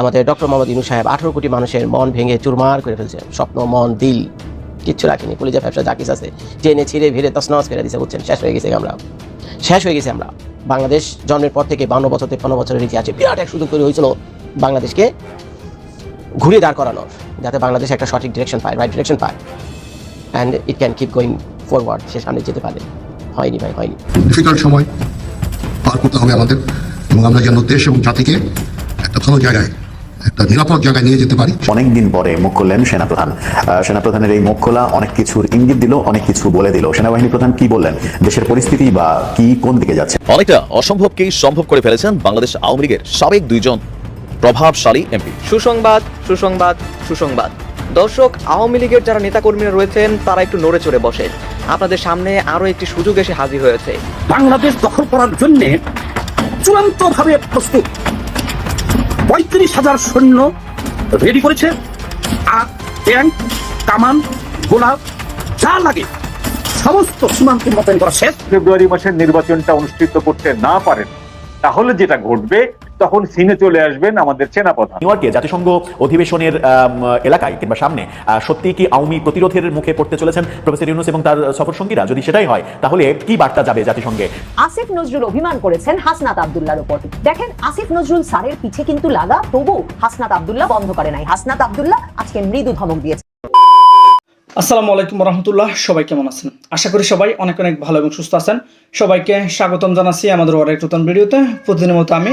আমাদের ডক্টর মোহাম্মদ ইনু সাহেব আঠারো কোটি মানুষের মন ভেঙে চুরমার করে ফেলছে। স্বপ্ন, মন, দিল। কিচ্ছু রাখিনি। কলিজা ব্যবসা যা কিছু আছে টেনে ছিঁড়ে ভিড়ে তসনস করে দিছে, বুঝছেন? শেষ হয়ে গেছে আমরা। শেষ হয়ে গেছে আমরা। বাংলাদেশ জন্মের পর থেকে বান্ন বছর, তেপ্পান্ন বছরের ইতিহাসে বিরাট এক সুযোগ তৈরি হয়েছিল বাংলাদেশকে ঘুরিয়ে দাঁড় করানোর, যাতে বাংলাদেশ একটা সঠিক ডিরেকশন পায় রাইট ডিরেকশন পায়। And it can keep going forward সে সামনে যেতে পারে হয়নি ভাই, হয়নি। ডিফিকাল্ট সময়। পার করতে হবে আমাদের। এবং আমরা যেন দেশ এবং জাতিকে একটা ভালো জায়গায় একটা নিরাপদ জায়গায় নিয়ে যেতে পারি। অনেকদিন পরে মুখ খুললেন সেনাপ্রধান। সেনাপ্রধানের এই মুখ খোলা অনেক কিছুর ইঙ্গিত দিল অনেক কিছু বলে দিল। সেনাবাহিনী প্রধান কি বললেন? দেশের পরিস্থিতি বা কি কোন দিকে যাচ্ছে? অনেকটা অসম্ভবকেই সম্ভব করে ফেলেছেন বাংলাদেশ আওয়ামী লীগের সাবেক দুইজন প্রভাবশালী এমপি। সুসংবাদ সুসংবাদ সুসংবাদ। দর্শক আওয়ামী লীগের যারা নেতাকর্মীরা রয়েছেন তারা একটু নড়ে চড়ে বসেন। আপনাদের সামনে আরও একটি সুযোগ এসে হাজির হয়েছে। বাংলাদেশ দখল করার জন্য চূড়ান্ত ভাবে প্রস্তুত। পঁয়ত্রিশ হাজার সৈন্য রেডি করেছে। আর ট্যাঙ্ক কামান, গোলাপ, যা লাগে, সমস্ত সীমান্ত মোতায়েন করা শেষ। ফেব্রুয়ারি মাসের নির্বাচনটা অনুষ্ঠিত করতে না পারেন, তাহলে যেটা ঘটবে তখন সিনে চলে আসবেন আমাদের সেনাপ্রধান। নিউ ইয়র্কে জাতিসংঘ অধিবেশনের এলাকায় কিংবা সামনে সত্যি কি আওয়ামী প্রতিরোধের মুখে পড়তে চলেছেন প্রফেসর ইউনুস এবং তার সফর সঙ্গীরা? যদি সেটাই হয় তাহলে কি বার্তা যাবে জাতিসংঘে? আসিফ নজরুল অভিমান করেছেন হাসনাত আব্দুল্লাহর উপর। দেখেন আসিফ নজরুল স্যারের পিছে কিন্তু লাগা তবু হাসনাত আব্দুল্লাহ বন্ধ করে নাই। হাসনাত আব্দুল্লাহ আজকে মৃদু ধমক দিয়েছে আসসালামু আলাইকুম রহমতুল্লাহ সবাই কেমন আছেন? আশা করি সবাই অনেক অনেক ভালো এবং সুস্থ আছেন। সবাইকে স্বাগতম জানাচ্ছি আমাদের অনেক নতুন ভিডিওতে। প্রতিদিনের মতো আমি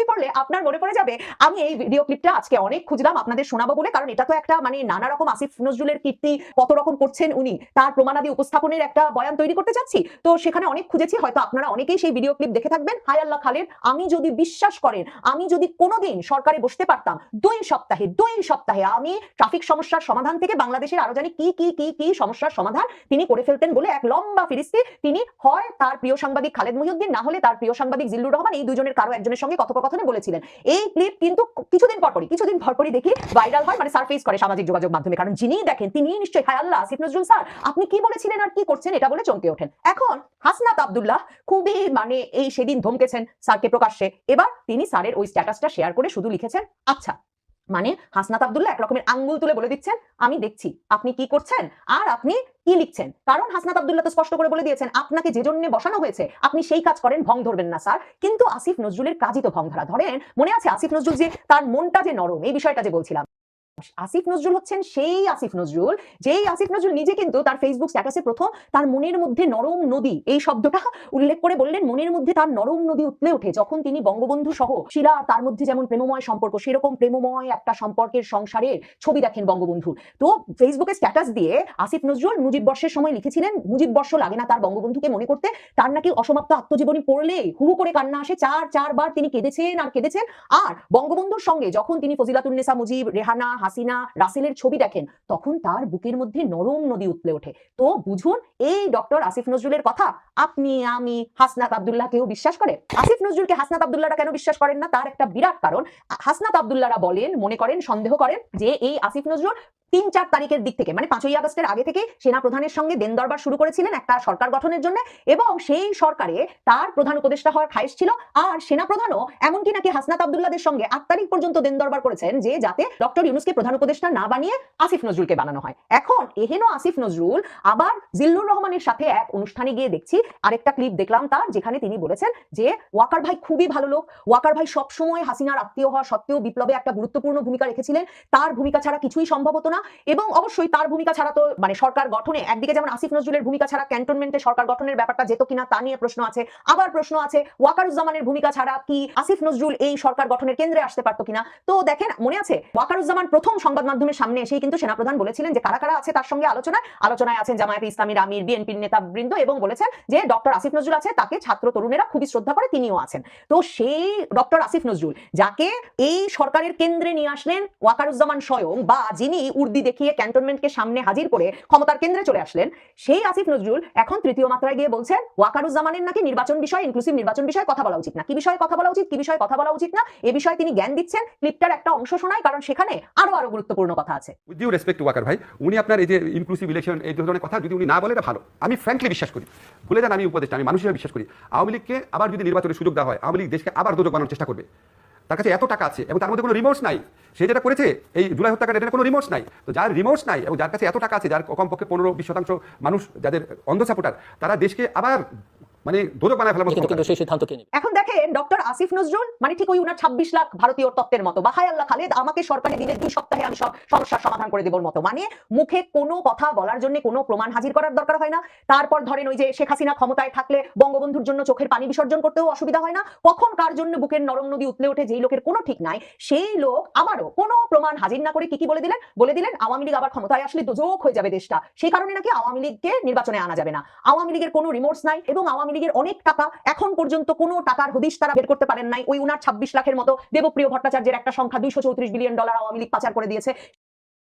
বৃষ্টি পড়লে আপনার মনে পড়ে যাবে, আমি এই ভিডিও ক্লিপটা আজকে অনেক খুঁজলাম আপনাদের শোনাবো বলে, কারণ এটা তো একটা মানে নানা রকম আসিফ নজরুলের কীর্তি, কত রকম করছেন উনি, তার প্রমাণাদি উপস্থাপনের একটা বয়ান তৈরি করতে চাচ্ছি। তো সেখানে অনেক খুঁজেছি, হয়তো আপনারা অনেকেই সেই ভিডিও ক্লিপ দেখে থাকবেন। হাই আল্লাহ খালেদ, আমি যদি বিশ্বাস করেন, আমি যদি কোনোদিন সরকারে বসতে পারতাম, দুই সপ্তাহে দুই সপ্তাহে আমি ট্রাফিক সমস্যার সমাধান থেকে বাংলাদেশের আরও জানি কি কি কি কি সমস্যার সমাধান তিনি করে ফেলতেন বলে এক লম্বা ফিরিস্তি তিনি হয় তার প্রিয় সাংবাদিক খালেদ মহিউদ্দিন, না হলে তার প্রিয় সাংবাদিক জিল্লুর রহমান, এই দুজনের কারও একজনের সঙ্গে কথোপকথনে বলেছিলেন। এই ক্লিপ কিন্তু কিছুদিন পরপরই কিছুদিন পরপরই দেখি ভাইরাল হয় মানে সারফেস করে সামাজিক যোগাযোগ মাধ্যমে। কারণ যিনি দেখেন তিনি নিশ্চয়ই, হায় আল্লাহ, আসিফ নজরুল স্যার, আপনি কি বলেছিলেন আর কি করছেন এটা বলে চমকে ওঠেন। এখন হাসনাত আব্দুল্লাহ খুবই মানে এই সেদিন ধমকেছেন স্যারকে প্রকাশ্যে। এবার তিনি স্যারের ওই স্ট্যাটাসটা শেয়ার করে শুধু লিখেছেন আচ্ছা। মানে হাসনাত আবদুল্লাহ এক রকমের আঙ্গুল তুলে বলে দিচ্ছেন, আমি দেখছি, আপনি কি করছেন? আর আপনি কি লিখছেন? কারণ হাসনাত আব্দুল্লাহ তো স্পষ্ট করে বলে দিয়েছেন, আপনাকে যে জন্য বসানো হয়েছে, আপনি সেই কাজ করেন ভং ধরবেন না, স্যার। কিন্তু আসিফ নজরুলের কাজই তো ভং ধরা। ধরেন, মনে আছে আসিফ নজরুল যে তার মনটা যে নরম, এই বিষয়টা যে বলছিলাম। আসিফ নজরুল হচ্ছেন সেই আসিফ নজরুল। যেই আসিফ নজরুল নিজে কিন্তু তার ফেসবুক স্ট্যাটাসে প্রথম তার মনের মধ্যে নরম নদী, এই শব্দটা উল্লেখ করে বললেন, মনের মধ্যে তার নরম নদী উতলে ওঠে যখন তিনি বঙ্গবন্ধু সহ শিলা তার মধ্যে যেমন প্রেমময় সম্পর্ক, সেরকম প্রেমময় একটা সম্পর্কের সংসারের ছবি দেখেন বঙ্গবন্ধুর। তো ফেসবুকে স্ট্যাটাস দিয়ে আসিফ নজরুল মুজিব বর্ষের সময় লিখেছিলেন, মুজিব বর্ষ লাগে না তার বঙ্গবন্ধুকে মনে করতে। তার নাকি অসমাপ্ত আত্মজীবনী পড়লে হুহু করে কান্না আসে। চার, চারবার তিনি কেঁদেছেন আর কেঁদেছেন। আর বঙ্গবন্ধুর সঙ্গে যখন তিনি ফজিলাতুন্নেসা মুজিব, রেহানা হাসিনা রাসেলের ছবি দেখেন, তখন তার বুকের মধ্যে নরম নদী উতলে ওঠে। তো বুঝুন, এই ডক্টর আসিফ নজরুলের কথা? আপনি, আমি, হাসনাত আব্দুল্লাহ কেউ বিশ্বাস করে? আসিফ নজরুলকে হাসনাত আব্দুল্লাহরা কেন বিশ্বাস করেন না? তার একটা বিরাট কারণ। হাসনাত আব্দুল্লাহরা বলেন, মনে করেন, সন্দেহ করেন যে এই আসিফ নজরুল তিন চার তারিখের দিক থেকে মানে পাঁচই আগস্টের আগে থেকে সেনা প্রধানের সঙ্গে দেন দরবার শুরু করেছিলেন একটা সরকার গঠনের জন্য এবং সেই সরকারে তার প্রধান উপদেষ্টা হওয়ার খায়েশ ছিল আর সেনা প্রধানও এমনকি নাকি হাসনাত আবদুল্লাদের সঙ্গে আট তারিখ পর্যন্ত দেন দরবার করেছেন যে যাতে ডক্টর ইউনুসকে প্রধান উপদেষ্টা না বানিয়ে আসিফ নজরুলকে বানানো হয়। এখন এহেন আসিফ নজরুল আবার জিল্লুর রহমানের সাথে এক অনুষ্ঠানে গিয়ে দেখছি, আরেকটা ক্লিপ দেখলাম তার, যেখানে তিনি বলেছেন যে, ওয়াকার ভাই খুবই ভালো লোক, ওয়াকার ভাই সবসময় হাসিনার আত্মীয় হওয়া সত্ত্বেও বিপ্লবে একটা গুরুত্বপূর্ণ ভূমিকা রেখেছিলেন, তার ভূমিকা ছাড়া কিছুই সম্ভব হতো না এবং অবশ্যই তার ভূমিকা ছাড়া তো মানে সরকার গঠনে, একদিকে যেমন আসিফ নজরুলের ভূমিকা ছাড়া ক্যান্টনমেন্টে সরকার গঠনের ব্যাপারটা যেত কিনা তা নিয়ে প্রশ্ন আছে, আবার প্রশ্ন আছে, ওয়াকারুজ্জামানের ভূমিকা ছাড়া কি আসিফ নজরুল এই সরকার গঠনের কেন্দ্রে আসতে পারতো কিনা? তো দেখেন, মনে আছে, ওয়াকারুজ্জামান প্রথম সংবাদ মাধ্যমের সামনে এসেই কিন্তু সেনাপ্রধান বলেছিলেন যে কারা কারা আছে তার সঙ্গে আলোচনায়। আলোচনায় আছেন জামায়াতে ইসলামীর আমির, বিএনপির নেতা বৃন্দ এবং বলেছেন যে ডক্টর আসিফ নজরুল আছে, তাকে ছাত্র তরুণেরা খুবই শ্রদ্ধা করে তিনিও আছেন। তো সেই ডক্টর আসিফ নজরুল, যাকে এই সরকারের কেন্দ্রে নিয়ে আসলেন ওয়াকারুজ্জামান স্বয়ং বা যিনি উর্দি দেখিয়ে ক্যান্টনমেন্টকে সামনে হাজির করে ক্ষমতার কেন্দ্রে চলে আসলেন, সেই আসিফ নজরুল এখন তৃতীয় মাত্রায় গিয়ে বলছেন, ওয়াকারুজ্জামানের নাকি নির্বাচন বিষয় ইনক্লুসিভ নির্বাচন বিষয়ে কথা বলা উচিত না। কি বিষয়ে কথা বলা উচিত, কি বিষয়ে কথা বলা উচিত না, এ বিষয়ে তিনি জ্ঞান দিচ্ছেন। ক্লিপটার একটা অংশ শোনায়, কারণ সেখানে আরও আরও আরও গুরুত্বপূর্ণ কথা আছে। উইথ ডিউ রেসপেক্ট ওয়াকার ভাই, উনি আপনার এই যে ইনক্লুসিভ ইলেকশন এই ধরনের কথা যদি উনি না বলে ভালো। আমি ফ্র্যাঙ্কলি বিশ্বাস করি। ভুলে যান, আমি উপদেষ্টা, আমি মানুষ হিসেবে বিশ্বাস করি। আওয়ামী লীগকে আবার যদি নির্বাচনের সুযোগ দেওয়া হয়, আওয়ামী লীগ দেশকে আবার দোজক বানানোর চেষ্টা করবে। তার কাছে এত টাকা আছে, এবং তার মধ্যে কোনো রিমোর্স নাই। সে যেটা করেছে, এই জুলাই হত্যাকাণ্ড এটা কোনো রিমোর্স নাই। তো যার রিমোর্স নাই, এবং যার কাছে এত টাকা আছে, যার কমপক্ষে পনেরো, বিশ শতাংশ মানুষ, যাদের অন্ধ সাপোর্টার তারা দেশকে আবার মানে দোজক বানায় ফেলার মতো কিন্তু সেই সিদ্ধান্ত কে নেবে? এখন দেখেন ডক্টর আসিফ নজরুল মানে ঠিক ওই উনার ছাব্বিশ লাখ ভারতীয় তত্ত্বের মতো। বা হায় আল্লাহ খালেদ আমাকে সরকারি দিলে দুই সপ্তাহে আমি সব সমস্যার সমাধান করে দেবর মতো। মানে মুখে কোনো কথা বলার জন্য কোনো প্রমাণ হাজির করার দরকার হয় না। তারপর ধরেন ওই যে শেখ হাসিনা ক্ষমতায় থাকলে বঙ্গবন্ধুর জন্য চোখের পানি বিসর্জন করতেও অসুবিধা হয় না। কখন কার জন্য বুকের নরম নদী উতলে ওঠে যেই লোকের কোনো ঠিক নাই সেই লোক আবারও কোনো প্রমাণ হাজির না করে কি কি বলে দিলেন? বলে দিলেন আওয়ামী লীগ আবার ক্ষমতায় আসলে দোজক হয়ে যাবে দেশটা। সেই কারণে নাকি আওয়ামী লীগকে নির্বাচনে আনা যাবে না। আওয়ামী লীগের কোনো রিমোর্স নাই এবং আওয়ামী লীগের অনেক টাকা এখন পর্যন্ত কোনো টাকার হদিশ তারা বের করতে পারেন নাই। ওই উনার ছাব্বিশ লাখের মতো দেবপ্রিয় ভট্টাচার্যের একটা সংখ্যা দুইশো চৌত্রিশ বিলিয়ন ডলার আওয়ামী লীগ পাচার করে দিয়েছে।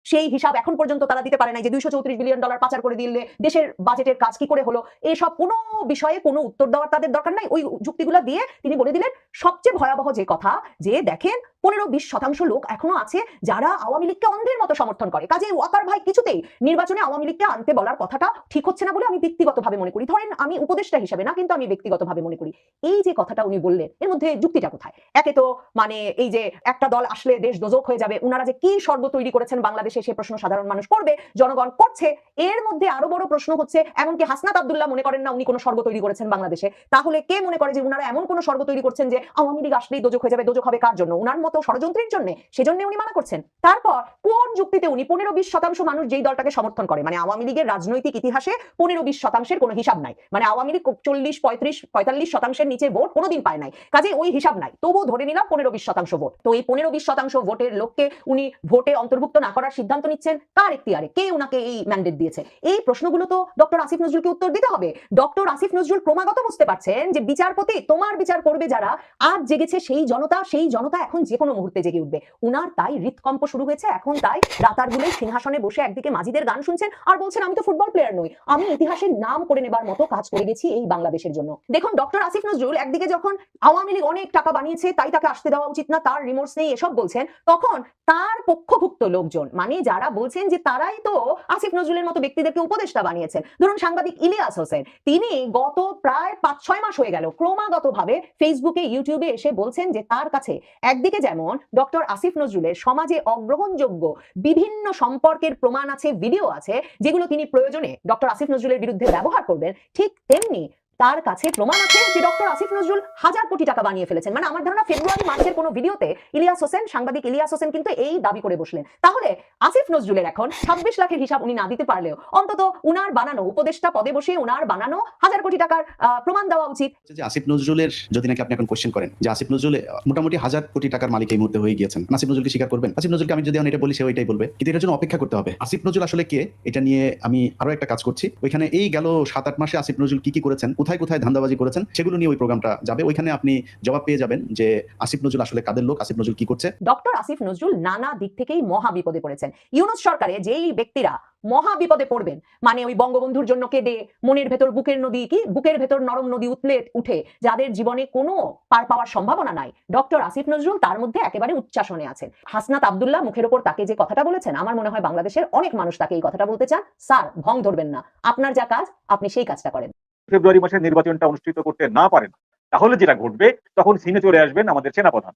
সেই হিসাব এখন পর্যন্ত তারা দিতে পারে নাই যে দুইশো চৌত্রিশ বিলিয়ন ডলার পাচার করে দিলে দেশের বাজেটের কাজ কি করে হলো। এসব কোনো বিষয়ে কোনো উত্তর দেওয়ার তাদের দরকার নাই। ওই যুক্তিগুলো দিয়ে তিনি বলে দিলেন, সবচেয়ে ভয়াবহ যে কথা, যে দেখেন পনেরো বিশ শতাংশ লোক এখনও আছে যারা আওয়ামী লীগকে অন্ধের মতো সমর্থন করে। কাজে ওয়াকার ভাই কিছুতেই নির্বাচনে আওয়ামী লীগকে আনতে বলার কথাটা ঠিক হচ্ছে না বলে আমি ব্যক্তিগতভাবে মনে করি। ধরেন আমি উপদেষ্টা হিসেবে না, কিন্তু আমি ব্যক্তিগতভাবে মনে করি। এই যে কথাটা উনি বললেন, এর মধ্যে যুক্তিটা কোথায়? একে তো মানে এই যে একটা দল আসলে দেশ দোজক হয়ে যাবে ওনারা যে কি স্বর্গ তৈরি করেছেন বাংলাদেশে সে প্রশ্ন সাধারণ মানুষ করবে, জনগণ করছে। এর মধ্যে আরও বড় প্রশ্ন হচ্ছে, এমনকি হাসনাত আব্দুল্লাহ মনে করেন না উনি কোনো স্বর্গ তৈরি করেছেন বাংলাদেশে। তাহলে কে মনে করে যে উনারা এমন কোনো স্বর্গ তৈরি করছেন যে আওয়ামী লীগ আসলেই দোজক হয়ে যাবে, দোজক হবে কার জন্য? উনার মতো ষড়যন্ত্রের জন্য, সেজন্য উনি মানা করছেন। তারপর কোন যুক্তিতে উনি পনেরো বিশ শতাংশ মানুষ যেই দলটাকে সমর্থন করে? মানে আওয়ামী লীগের রাজনৈতিক ইতিহাসে পনেরো বিশ শতাংশের কোনো হিসাব নাই। মানে আওয়ামী লীগ চল্লিশ, পঁয়ত্রিশ, পঁয়তাল্লিশ শতাংশের নিচে ভোট কোনোদিন পায় নাই। কাজে ওই হিসাব নাই। তবুও ধরে নিলাম পনেরো বিশ শতাংশ ভোট। তো এই পনেরো বিশ শতাংশ ভোটের লোককে উনি ভোটে অন্তর্ভুক্ত না করার সিদ্ধান্ত নিচ্ছেন, কার এখতিয়ারে কে উনাকে এই ম্যান্ডেট দিয়েছে? এই প্রশ্নগুলো তো ডক্টর আসিফ নজরুলকে উত্তর দিতে হবে। ডক্টর আসিফ নজরুল ক্রমাগত বুঝতে পারছেন যে বিচারপতি, তোমার বিচার করবে যারা, আজ জেগেছে সেই জনতা সেই জনতা এখন যে কোনো মুহূর্তে জেগে উঠবে। উনার তাই হৃৎকম্প শুরু হয়েছে, এখন তাই রাতারগুলে সিংহাসনে বসে একদিকে মাজিদের গান শুনছেন আর বলছেন, আমি তো ফুটবল প্লেয়ার নই, আমি ইতিহাসের নাম করে নেবার মতো কাজ করে গেছি এই বাংলাদেশের জন্য। দেখুন, ডক্টর আসিফ নজরুল একদিকে যখন আওয়ামী লীগ অনেক টাকা বানিয়েছে, তাই তাকে আসতে দেওয়া উচিত না, তার রিমোর্স নেই, এসব বলছেন, তখন তার পক্ষভুক্ত লোকজন মানে যারা বলছেন যে তারাই তো আসিফ নজরুলের মতো ব্যক্তিদেরকে উপদেষ্টা বানিয়েছেন। ধরুন সাংবাদিক ইলিয়াস হোসেন, তিনি গত প্রায় পাঁচ ছয় মাস হয়ে গেল ক্রমাগত ভাবে ফেসবুকে, ইউটিউবে এসে বলছেন যে তার কাছে একদিকে যেমন ডক্টর আসিফ নজরুলের সমাজে অগ্রহণযোগ্য বিভিন্ন সম্পর্কের প্রমাণ আছে, ভিডিও আছে, যেগুলো তিনি প্রয়োজনে ডক্টর আসিফ নজরুলের বিরুদ্ধে ব্যবহার করবেন, ঠিক তেমনি তার কাছে প্রমাণ আছে যে ডক্টর আসিফ নজরুল হাজার কোটি টাকা বানিয়ে ফেলেছেন। মানে আমার ধারণা ফেব্রুয়ারি মাসের কোনো ভিডিওতে ইলিয়াস হোসেন, সাংবাদিক ইলিয়াস হোসেন কিন্তু এই দাবি করে বসলেন। তাহলে আসিফ নজরুলের এখন ছাব্বিশ লাখের হিসাব উনি না দিতে পারলেও অন্তত উনার বানানো, উপদেষ্টা পদে বসে উনার বানানো হাজার কোটি টাকার প্রমাণ দেওয়া উচিত। যে আসিফ নজরুলের যদি নাকি আপনি এখন কোশ্চেন করেন যে আসিফ নজরুল মোটামুটি হাজার কোটি টাকার মালিক এই মুহূর্তে হয়ে গিয়েছেন। আসিফ নজরুলকে স্বীকার করবেন? আসিফ নজরুলকে আমি যদি এখন এটা বলি, সে ওইটাই বলবে। কিন্তু এটার জন্য অপেক্ষা করতে হবে। আসিফ নজরুল আসলে কে? এটা নিয়ে আমি আরও একটা কাজ করছি। ওইখানে এই গেল সাত আট মাসে আসিফ নজরুল কি কি করেছেন? কোথায় কোথায় ধান্দাবাজি করেছেন সেগুলো নিয়ে ওই প্রোগ্রামটা যাবে। ওইখানে আপনি জবাব পেয়ে যাবেন যে আসিফ নজরুল আসলে কাদের লোক, আসিফ নজরুল কি করছে। ডক্টর আসিফ নজরুল নানা দিক থেকেই মহা বিপদে পড়েছেন। ইউনুস সরকারে যেই ব্যক্তিরা মহা বিপদে পড়বেন মানে ওই বঙ্গবন্ধুর জন্য কেঁদে মনের ভেতর বুকের নদী কি, বুকের ভেতর নরম নদী উতলে উঠে যাদের জীবনে কোনো পার পাওয়ার সম্ভাবনা নাই, ডক্টর আসিফ নজরুল তার মধ্যে একেবারে উচ্চাসনে আছেন। হাসনাত আবদুল্লাহ মুখের ওপর তাকে যে কথাটা বলেছেন, আমার মনে হয় বাংলাদেশের অনেক মানুষ তাকে এই কথাটা বলতে চান, স্যার ভং ধরবেন না। আপনার যা কাজ, আপনি সেই কাজটা করেন। ফেব্রুয়ারি মাসে নির্বাচনটা অনুষ্ঠিত করতে না পারেন, তাহলে যেটা ঘটবে, তখন সিনে চলে আসবেন আমাদের সেনাপ্রধান।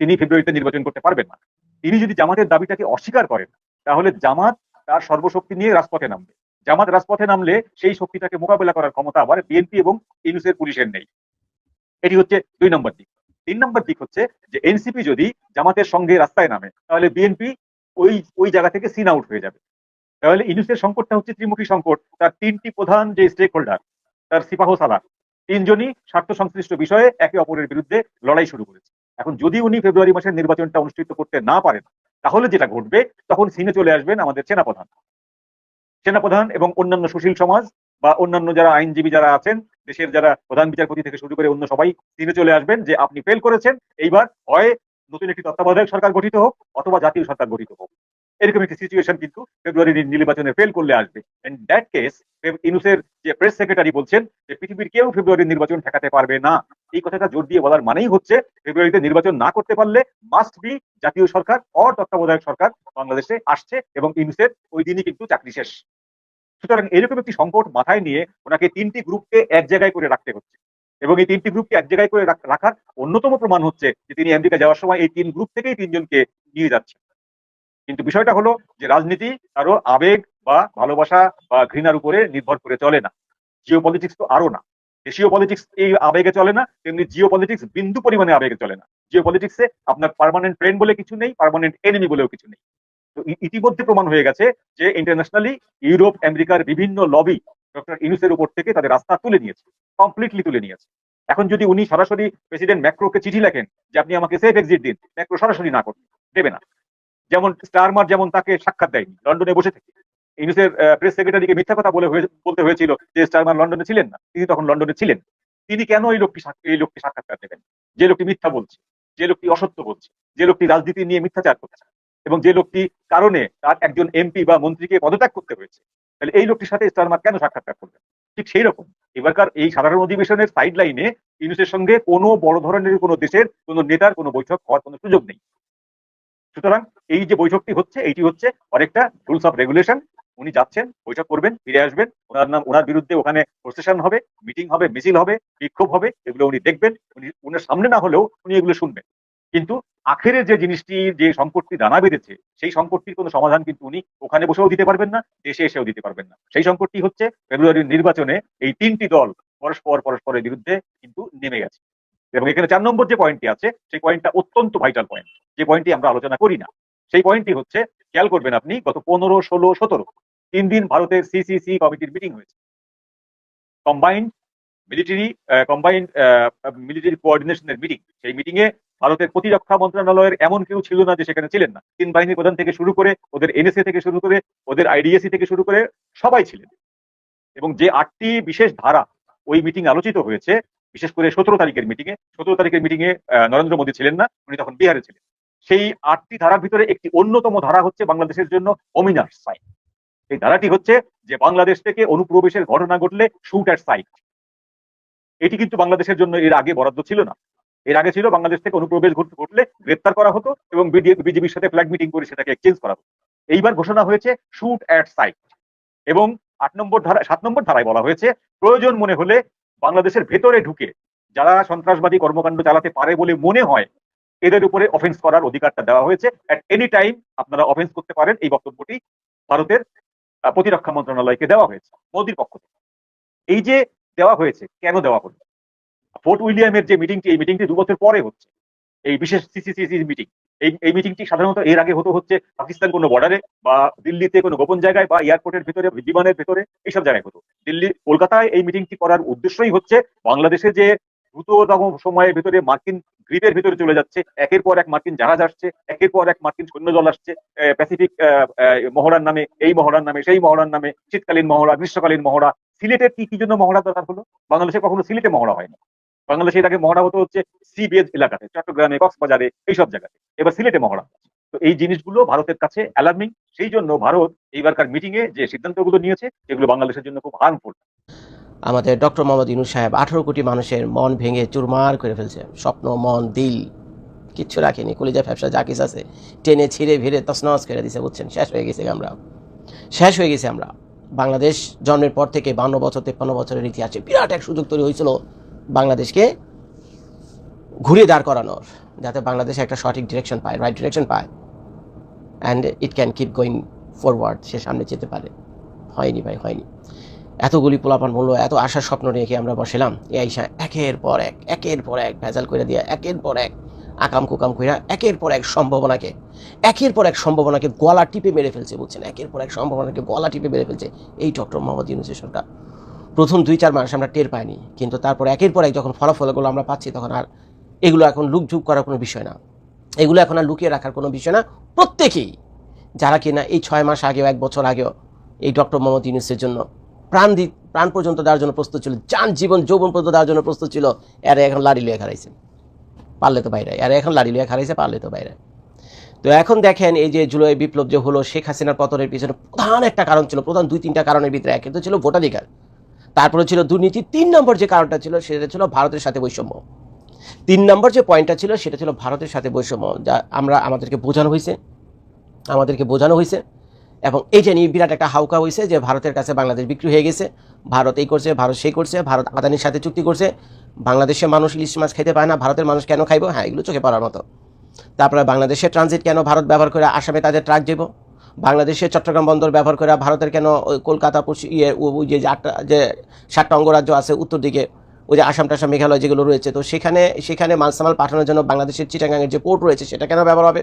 তিনি ফেব্রুয়ারিতে নির্বাচন করতে পারবেন না। তিনি যদি জামাতের দাবিটাকে অস্বীকার করেন, তাহলে জামাত তার সর্বশক্তি নিয়ে রাজপথে নামবে। জামাত রাজপথে নামলে সেই শক্তিটাকে মোকাবেলা করার ক্ষমতা আবার বিএনপি এবং ইউনুসের পুলিশের নেই। এটি হচ্ছে দুই নম্বর দিক। তিন নম্বর দিক হচ্ছে যে এনসিপি যদি জামাতের সঙ্গে রাস্তায় নামে, তাহলে বিএনপি ওই ওই জায়গা থেকে সিন আউট হয়ে যাবে। তাহলে ইউনুসের সংকটটা হচ্ছে ত্রিমুখী সংকট। তার তিনটি প্রধান যে স্টেক হোল্ডার তার সিপাহ সালার তিনজনই স্বার্থ সংশ্লিষ্ট বিষয়ে একে অপরের বিরুদ্ধে লড়াই শুরু করেছে। এখন যদি উনি ফেব্রুয়ারি মাসের নির্বাচনটা অনুষ্ঠিত করতে না পারেন, তাহলে যেটা ঘটবে, তখন সিনে চলে আসবেন আমাদের সেনাপ্রধান। সেনাপ্রধান এবং অন্যান্য সুশীল সমাজ বা অন্যান্য যারা আইনজীবী যারা আছেন, দেশের যারা প্রধান বিচারপতি থেকে শুরু করে অন্য সবাই সিনে চলে আসবেন যে আপনি ফেল করেছেন, এইবার হয় নতুন একটি তত্ত্বাবধায়ক সরকার গঠিত হোক অথবা জাতীয় সরকার গঠিত হোক। এরকম একটি সিচুয়েশন কিন্তু ফেব্রুয়ারি নির্বাচনে ফেল করলে আসবে। এন্ড দ্যাট কেস ইনুসের যে প্রেস সেক্রেটারি বলছেন যে পৃথিবীর কেউ ফেব্রুয়ারির নির্বাচন ঠেকাতে পারবে না। এই কথাটা জোর দিয়ে বলার মানেই হচ্ছে ফেব্রুয়ারিতে নির্বাচন না করতে পারলে মাস্ট বি জাতীয় সরকার অর তত্ত্বাবধায়ক সরকার বাংলাদেশে আসছে এবং ইনুসের ওই দিনই কিন্তু চাকরি শেষ। সুতরাং এরকম একটি সংকট মাথায় নিয়ে ওনাকে তিনটি গ্রুপকে এক জায়গায় করে রাখতে হচ্ছে। এবং এই তিনটি গ্রুপকে এক জায়গায় করে রাখার অন্যতম প্রমাণ হচ্ছে যে তিনি আমেরিকা যাওয়ার সময় এই তিন গ্রুপ থেকেই তিনজনকে নিয়ে যাচ্ছেন। কিন্তু বিষয়টা হলো যে রাজনীতি কারও আবেগ বা ভালোবাসা বা ঘৃণার উপরে নির্ভর করে চলে না। জিও পলিটিক্স তো আরও না। দেশীয় পলিটিক্স এই আবেগে চলে না, তেমনি জিও পলিটিক্স বিন্দু পরিমাণে আবেগে চলে না। জিও পলিটিক্সে আপনার পার্মানেন্ট ফ্রেন্ড বলে কিছু নেই পার্মানেন্ট এনিমি বলেও কিছু নেই। তো ইতিমধ্যে প্রমাণ হয়ে গেছে যে ইন্টারন্যাশনালি ইউরোপ, আমেরিকার বিভিন্ন লবি ডক্টর ইনুসের উপর থেকে তাদের রাস্তা তুলে নিয়েছে কমপ্লিটলি তুলে নিয়েছে। এখন যদি উনি সরাসরি প্রেসিডেন্ট ম্যাক্রোকে চিঠি লেখেন যে আপনি আমাকে সেফ এক্সিট দিন, ম্যাক্রো সরাসরি না করতে দেবে না। যেমন স্টারমার যেমন তাকে সাক্ষাৎ দেয়নি, লন্ডনে বসে থেকে। ইউনুসের প্রেস সেক্রেটারিকে মিথ্যা কথা বলে বলতে হয়েছিল যে স্টারমার লন্ডনে ছিলেন না। তিনি তখন লন্ডনে ছিলেন। তিনি কেন এই লোকটি এই লোকটি সাক্ষাৎকার দেবেন? যে লোকটি মিথ্যা বলছে, যে লোকটি অসত্য বলছে, যে লোকটি রাজনীতি নিয়ে মিথ্যাচার করছে, এবং যে লোকটি কারণে তার একজন এমপি বা মন্ত্রীকে পদত্যাগ করতে হয়েছে, তাহলে এই লোকটির সাথে স্টারমার কেন সাক্ষাৎকার করবেন ঠিক সেই রকম। এবারকার এই সাধারণ অধিবেশনের সাইড লাইনে ইউনুসের সঙ্গে কোনো বড় ধরনের কোনো দেশের কোনো নেতার কোনো বৈঠক হওয়ার কোনো সুযোগ নেই। সুতরাং এই যে বৈঠকটি হচ্ছে, এইটি হচ্ছে অনেকটা রুলস অফ রেগুলেশন। উনি যাচ্ছেন, বৈঠক করবেন, ফিরে আসবেন। ওনার নাম, ওনার বিরুদ্ধে ওখানে প্রসেশন হবে, মিটিং হবে, মিছিল হবে, বিক্ষোভ হবে, এগুলো উনি দেখবেন। উনি, উনার সামনে না হলেও উনি এগুলো শুনবেন। কিন্তু আখেরে যে জিনিসটি, যে সংকটটি দানা বেঁধেছে সেই সংকটটির কোনো সমাধান কিন্তু উনি ওখানে বসেও দিতে পারবেন না, দেশে এসেও দিতে পারবেন না। সেই সংকটটি হচ্ছে ফেব্রুয়ারির নির্বাচনে এই তিনটি দল পরস্পর, পরস্পরের বিরুদ্ধে কিন্তু নেমে গেছে। এবং এখানে চার নম্বর যে পয়েন্টটি আছে, সেই পয়েন্টটা অত্যন্ত ভাইটাল পয়েন্ট যে পয়েন্টটি আমরা আলোচনা করি না, সেই পয়েন্টটি হচ্ছে, খেয়াল করবেন আপনি, গত পনেরো, ষোলো, সতেরো, তিন দিন ভারতের সিসিসি কমিটির মিটিং হয়েছে। কম্বাইন্ড মিলিটারি কম্বাইন্ড মিলিটারি কোঅর্ডিনেশনের মিটিং সেই মিটিং এ ভারতের প্রতিরক্ষা মন্ত্রণালয়ের এমন কেউ ছিল না যে সেখানে ছিলেন না। তিন বাহিনীর প্রধান থেকে শুরু করে, ওদের এনএসএ থেকে শুরু করে, ওদের আইডিএসি থেকে শুরু করে সবাই ছিলেন। এবং যে আটটি বিশেষ ধারা ওই মিটিং আলোচিত হয়েছে বিশেষ করে সতেরো তারিখের মিটিং এ সতেরো তারিখের মিটিং এ নরেন্দ্র মোদী ছিলেন না, উনি তখন বিহারে ছিলেন। সেই আটটি ধারার ভিতরে একটি অন্যতম ধারা হচ্ছে বাংলাদেশের জন্য অমিনার সাইট এই ধারাটি হচ্ছে যে বাংলাদেশ থেকে অনুপ্রবেশের ঘটনা ঘটলে শুট অ্যাট সাইট এটি কিন্তু বাংলাদেশের জন্য এর আগে বরাদ্দ ছিল না। এর আগে ছিল বাংলাদেশ থেকে অনুপ্রবেশ ঘটলে গ্রেপ্তার করা হতো এবং বিজেপির সাথে ফ্ল্যাগ মিটিং করে সেটাকে এক্সচেঞ্জ করা হতো। এইবার ঘোষণা হয়েছে শুট অ্যাট সাইট এবং আট নম্বর ধারা, সাত নম্বর ধারায় বলা হয়েছে, প্রয়োজন মনে হলে বাংলাদেশের ভেতরে ঢুকে যারা সন্ত্রাসবাদী কর্মকাণ্ড চালাতে পারে বলে মনে হয়, এদের উপরে অফেন্স করার অধিকারটা দেওয়া হয়েছে। অ্যাট এনি টাইম আপনারা অফেন্স করতে পারেন, এই বক্তব্যটি ভারতের প্রতিরক্ষা মন্ত্রণালয়কে দেওয়া হয়েছে, মোদির পক্ষ থেকে। এই যে দেওয়া হয়েছে, কেন দেওয়া হলো? ফোর্ট উইলিয়ামের যে মিটিংটি এই মিটিংটি দু বছর পরে হচ্ছে। এই বিশেষ সিসিসিসি মিটিং এই এই মিটিংটি সাধারণত এর আগে হতো হচ্ছে পাকিস্তান কোনো বর্ডারে বা দিল্লিতে কোনো গোপন জায়গায় বা এয়ারপোর্টের ভিতরে বিমানের ভেতরে এইসব জায়গায় হতো। দিল্লি কলকাতায় এই মিটিংটি করার উদ্দেশ্যই হচ্ছে বাংলাদেশে যে দ্রুততম সময়ের ভিতরে মার্কিন গ্রিপের ভিতরে চলে যাচ্ছে একের পর এক মার্কিন জাহাজ আসছে একের পর এক মার্কিন সৈন্যদল আসছে আহ, প্যাসিফিক মহড়ার নামে এই মহড়ার নামে সেই মহড়ার নামে শীতকালীন মহড়া গ্রীষ্মকালীন মহড়া সিলেটের কি কি জন্য মহড়া দরকার হলো? বাংলাদেশে কখনো সিলেটে মহড়া হয় না বাংলাদেশে আগে মহড়া হতো হচ্ছে সি বেজ এলাকাতে, চট্টগ্রামে, কক্সবাজারে, এইসব জায়গাতে। এবার সিলেটে মহড়া তো এই জিনিসগুলো ভারতের কাছে অ্যালার্মিং সেই জন্য ভারত এইবারকার মিটিং এ যে সিদ্ধান্তগুলো নিয়েছে সেগুলো বাংলাদেশের জন্য খুব হার্মফুল আমাদের ডক্টর মোহাম্মদ ইউনুস সাহেব আঠারো কোটি মানুষের মন ভেঙে চুরমার করে ফেলছে। স্বপ্ন, মন, দিল, কিচ্ছু রাখেনি। কলিজা ব্যবসা যা কিছু আছে, টেনে ছিঁড়ে ভিড়ে তসনস করে দিছে, বুঝছেন? শেষ হয়ে গেছে আমরা। শেষ হয়ে গেছে আমরা। বাংলাদেশ জন্মের পর থেকে বান্ন বছর, তেপ্পান্ন বছরের ইতিহাসে বিরাট এক সুযোগ তৈরি হয়েছিল। বাংলাদেশকে ঘুরিয়ে দাঁড় করানোর, যাতে বাংলাদেশে একটা সঠিক ডিরেকশন পায় রাইট ডিরেকশন পায়। And it can keep going forward সে সামনে যেতে পারে। হয়নি ভাই, হয়নি। এতগুলি পোলাপান মূল্য এত আশার স্বপ্ন রেখে আমরা বসেলাম। এই আইসা একের পর এক, একের পর এক ভেজাল করে দিয়া, একের পর এক আকাম কুকাম কইরা, একের পর এক সম্ভাবনাকে, একের পর এক সম্ভাবনাকে গলা টিপে মেরে ফেলছে, বুঝছেন? একের পর এক সম্ভাবনাকে গলা টিপে মেরে ফেলছে এই ডক্টর মোহাম্মদ ইউনুসের সরকার। প্রথম দুই চার মাস আমরা টের পাইনি। কিন্তু তারপর একের পর এক যখন ফলাফলগুলো আমরা পাচ্ছি, তখন আর এগুলো এখন লুকঝুক করার কোনো বিষয় না। এগুলো এখন আর লুকিয়ে রাখার কোনো বিষয় না। প্রত্যেকেই, যারা কিনা এই ছয় মাস আগেও, এক বছর আগেও এই ডক্টর মোহাম্মদ ইউনুসের জন্য প্রাণ দি, প্রাণ পর্যন্ত দেওয়ার জন্য প্রস্তুত ছিল, যান জীবন যৌবন পর্যন্ত দেওয়ার জন্য প্রস্তুত ছিল, এরা এখন লাড়ি লুয়ে খারাইছে পারলে তো বাইরে, এরা এখন লাড়ি লুয়ে খারাইছে পারলে তো বাইরে। তো এখন দেখেন এই যে জুলাই বিপ্লব যে হলো, শেখ হাসিনার পতনের পিছনে প্রধান একটা কারণ ছিল, প্রধান দুই তিনটা কারণের ভিতরে এক তো ছিল ভোটাধিকার। তারপরে ছিল দুর্নীতি, তিন নম্বর যে কারণটা ছিল, সেটা ছিল ভারতের সাথে বৈষম্য। তিন নম্বর যে পয়েন্টটা ছিল, সেটা ছিল ভারতের সাথে বৈষম্য, যা আমরা, আমাদেরকে বোঝানো হয়েছে। আমাদেরকে বোঝানো হয়েছে। এবং এটা নিয়ে বিরাট একটা হাউকা হয়েছে যে ভারতের কাছে বাংলাদেশ বিক্রি হয়ে গেছে। ভারত এই করছে, ভারত সেই করছে, ভারত আদানির সাথে চুক্তি করছে। বাংলাদেশের মানুষ ইলিশ মাছ খেতে পায় না, ভারতের মানুষ কেন খাইবো? হ্যাঁ এগুলো চোখে পড়ার মতো। তারপরে বাংলাদেশের ট্রানজিট কেন ভারত ব্যবহার করে আসামে তাদের ট্রাক যাব? বাংলাদেশের চট্টগ্রাম বন্দর ব্যবহার করে ভারতের কেন কলকাতা ইয়ে ওই যে আটটা, যে সাতটা অঙ্গরাজ্য আছে উত্তর দিকে, ওই যে আসাম টাসাম মেঘালয় যেগুলো রয়েছে, তো সেখানে সেখানে মালসামাল পাঠানোর জন্য বাংলাদেশের চিটাগাঙের যে পোর্ট রয়েছে সেটা কেন ব্যবহার হবে?